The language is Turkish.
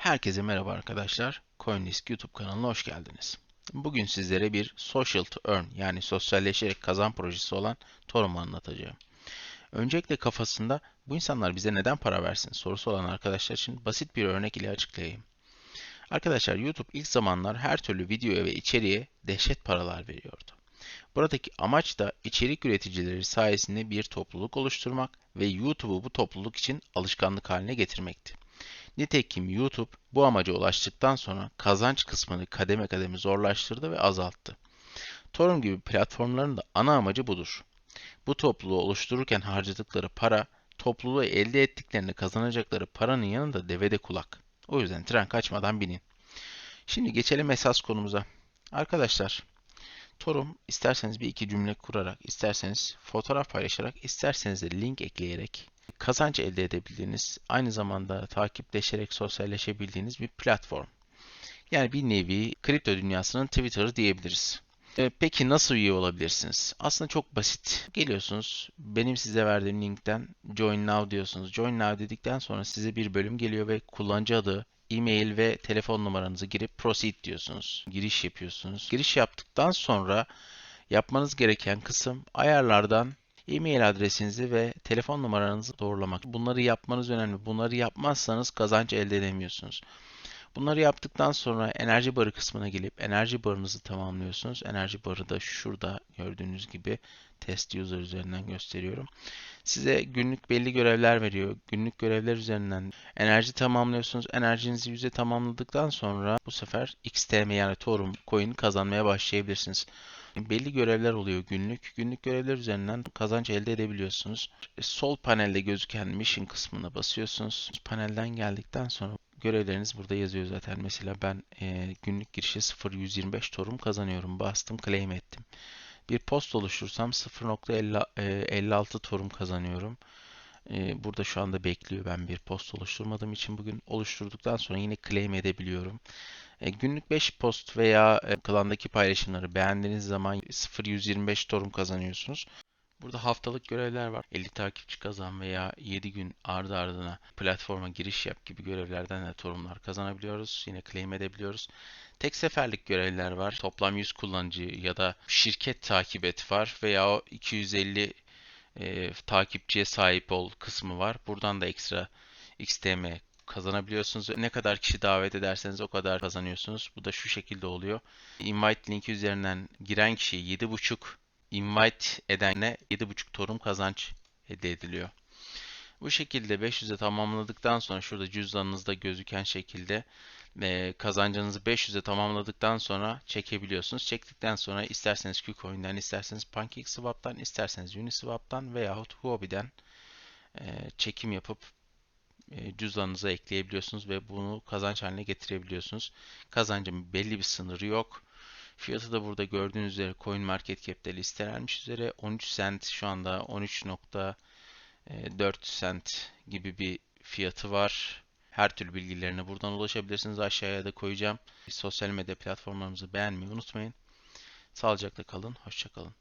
Herkese merhaba arkadaşlar. CoinList YouTube kanalına hoş geldiniz. Bugün sizlere bir Social to Earn yani sosyalleşerek kazan projesi olan Torum'u anlatacağım. Öncelikle kafasında bu insanlar bize neden para versin sorusu olan arkadaşlar için basit bir örnek ile açıklayayım. Arkadaşlar YouTube ilk zamanlar her türlü videoya ve içeriğe dehşet paralar veriyordu. Buradaki amaç da içerik üreticileri sayesinde bir topluluk oluşturmak ve YouTube'u bu topluluk için alışkanlık haline getirmekti. Nitekim YouTube bu amaca ulaştıktan sonra kazanç kısmını kademe kademe zorlaştırdı ve azalttı. Torum gibi platformların da ana amacı budur. Bu topluluğu oluştururken harcadıkları para, topluluğu elde ettiklerini kazanacakları paranın yanında devede kulak. O yüzden tren kaçmadan binin. Şimdi geçelim esas konumuza. Arkadaşlar, Torum isterseniz bir iki cümle kurarak, isterseniz fotoğraf paylaşarak, isterseniz de link ekleyerek kazanç elde edebildiğiniz, aynı zamanda takipleşerek sosyalleşebildiğiniz bir platform. Yani bir nevi kripto dünyasının Twitter'ı diyebiliriz. E, Peki nasıl üye olabilirsiniz? Aslında çok basit. Geliyorsunuz, benim size verdiğim linkten Join Now diyorsunuz. Join Now dedikten sonra size bir bölüm geliyor ve kullanıcı adı, e-mail ve telefon numaranızı girip Proceed diyorsunuz. Giriş yapıyorsunuz. Giriş yaptıktan sonra yapmanız gereken kısım ayarlardan e-mail adresinizi ve telefon numaranızı doğrulamak. Bunları yapmanız önemli. Bunları yapmazsanız kazanç elde edemiyorsunuz. Bunları yaptıktan sonra enerji barı kısmına gelip enerji barınızı tamamlıyorsunuz. Enerji barı da şurada gördüğünüz gibi test user üzerinden gösteriyorum. Size günlük belli görevler veriyor. Günlük görevler üzerinden enerji tamamlıyorsunuz. Enerjinizi yüze tamamladıktan sonra bu sefer XTM yani Torum coin kazanmaya başlayabilirsiniz. Belli görevler oluyor günlük. Günlük görevler üzerinden kazanç elde edebiliyorsunuz. Sol panelde gözüken mission kısmına basıyorsunuz. Panelden geldikten sonra görevleriniz burada yazıyor zaten. Mesela ben e, günlük girişe 0.125 torum kazanıyorum. Bastım, claim ettim. Bir post oluşturursam 0.56 torum kazanıyorum. E, burada şu anda bekliyor. Ben bir post oluşturmadığım için bugün oluşturduktan sonra yine claim edebiliyorum. E, günlük 5 post veya e, klandaki paylaşımları beğendiğiniz zaman 0.125 torum kazanıyorsunuz. Burada haftalık görevler var. 50 takipçi kazan veya 7 gün ardı ardına platforma giriş yap gibi görevlerden de torumlar kazanabiliyoruz. Yine claim edebiliyoruz. Tek seferlik görevler var. Toplam 100 kullanıcı ya da şirket takip et var veya o 250 e, takipçiye sahip ol kısmı var. Buradan da ekstra XTM kazanabiliyorsunuz. Ne kadar kişi davet ederseniz o kadar kazanıyorsunuz. Bu da şu şekilde oluyor. Invite linki üzerinden giren kişi 7.5 invite edene 7.5 torum kazanç elde ediliyor. Bu şekilde 500'e tamamladıktan sonra şurada cüzdanınızda gözüken şekilde e, kazancınızı 500'e tamamladıktan sonra çekebiliyorsunuz. Çektikten sonra isterseniz KuCoin'den, isterseniz PancakeSwap'tan, isterseniz Uniswap'tan veyahut Huobi'den e, çekim yapıp e, cüzdanınıza ekleyebiliyorsunuz ve bunu kazanç haline getirebiliyorsunuz. Kazancın belli bir sınırı yok. Fiyatı da burada gördüğünüz üzere CoinMarketCap'te listelenmiş üzere 13 cent şu anda 13.4 cent gibi bir fiyatı var. Her türlü bilgilerine buradan ulaşabilirsiniz. Aşağıya da koyacağım. Sosyal medya platformlarımızı beğenmeyi unutmayın. Sağlıcakla kalın. Hoşçakalın.